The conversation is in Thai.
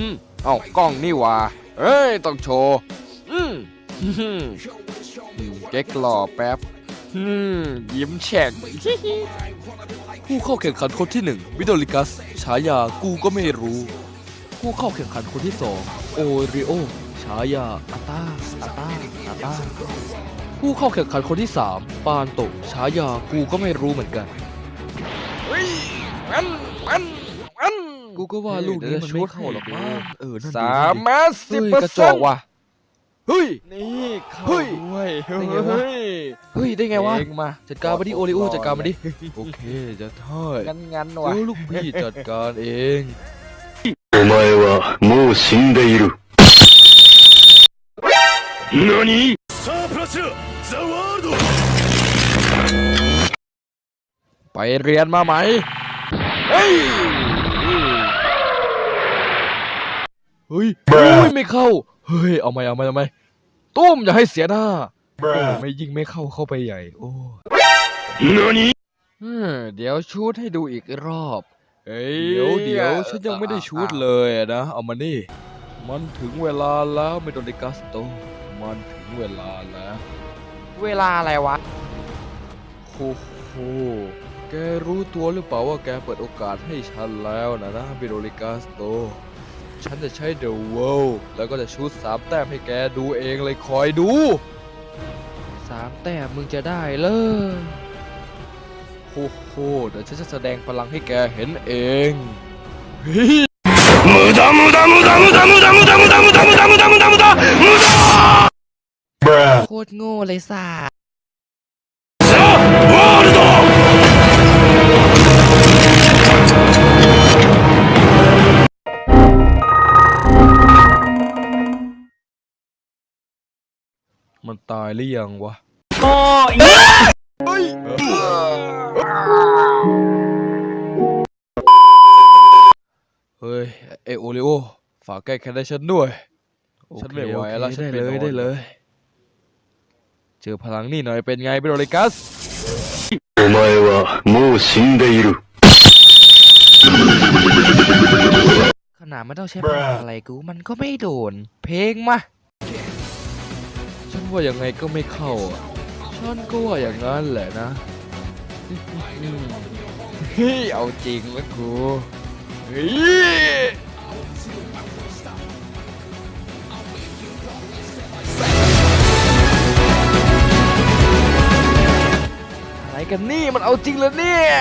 อืมเอ้ากล้องนี่หว่าเอ้ย ต้องโชว์อืมอืมอืมเก๊กหล่อแป๊บอืมยิ้มแฉ่งผู้เข้าแข่งขันคนที่หนึ่งวิโดลิกัส ฉายากูก็ไม่รู้ ผู้เข้าแข่งขันคนที่สองโอริโอ ฉายาอาตาอาตาอาตาผู้เข้าแข่งขันคนที่สามปานโตะฉายากูก็ไม่รู้เหมือนกันเฮ้ยมันมันมัน กูก็ว่าลูกนี้มันไม่เข้าหรอกมั้งเออนั่น สามแมสสิบ เฮ้ย เปอร์ กระจ เซ็ อน ก ต์ ว่ะ เฮ้ย นี่เข้า เฮ้ย ด้วย ได้ไงวะ เฮ้ยได้ไงวะ เองมา จัดการมาดิโอริโอจัดการมาดิโอเคจะเท่ย งั้นงั้น เดี๋ วะ ยวลูกพี่จัดการเอง お前はもう死んでいる。何さあプラチナザワールド ไปเรียนมาไหมเฮ้ย เฮ้ยโอ้ยไม่เข้า เฮ้ยเอาไหมเอาไหมเอาไหมตุ้มอย่าให้เสียหน้าโอ้ไม่ยิงไม่เข้าเข้าไปใหญ่ โอ้何อืมเดี๋ยวชูดให้ดูอีกรอบเฮ้ยเดี๋ยวเดี๋ยวฉันยังไม่ได้ชูดเลยอะนะเอามานี่ มันถึงเวลาแล้วเมโดนิกัสโต มันถึงเวลาแล้ว เวลาอะไรวะโอ้โหแกรู้ตัวหรือเปล่าว่าแกเปิดโอกาสให้ฉันแล้วนะนะเมโดนิกัสโต ฉันจะใช้เดอะเวลแล้วก็จะชูดสามแต้มให้แกดูเองเลยคอยดู สามแต้มมึงจะได้เลย โอ้โห เดี๋ยวฉันจะแสดงพลังให้แกเห็นเอง 无駄无駄无駄无駄无駄无駄无駄无駄无駄无駄无駄无駄无駄 โคตรโง่เลยซ่า มันตายหรือยังวะ เฮ้ย เอโอริโอ ฝากแก้แค้นให้ฉันด้วย ฉันไม่ไหวแล้ว ฉัน ได้ ไป เลย นอน ได้เลย เจอพลังนี่หน่อยเป็นไงเบโรเลกัส お前はもう死んでいる ขนาดไม่ต้องใช้พลังอะไรกูมันก็ไม่โดน เพลงมา ฉันว่ายังไงก็ไม่เข้าอะฉันก็ว่าอย่างนั้นแหละนะเฮ้ยเอาจริงวะกูเฮ้ยอะไรกันนี่มันเอาจริงเลยเนี่ย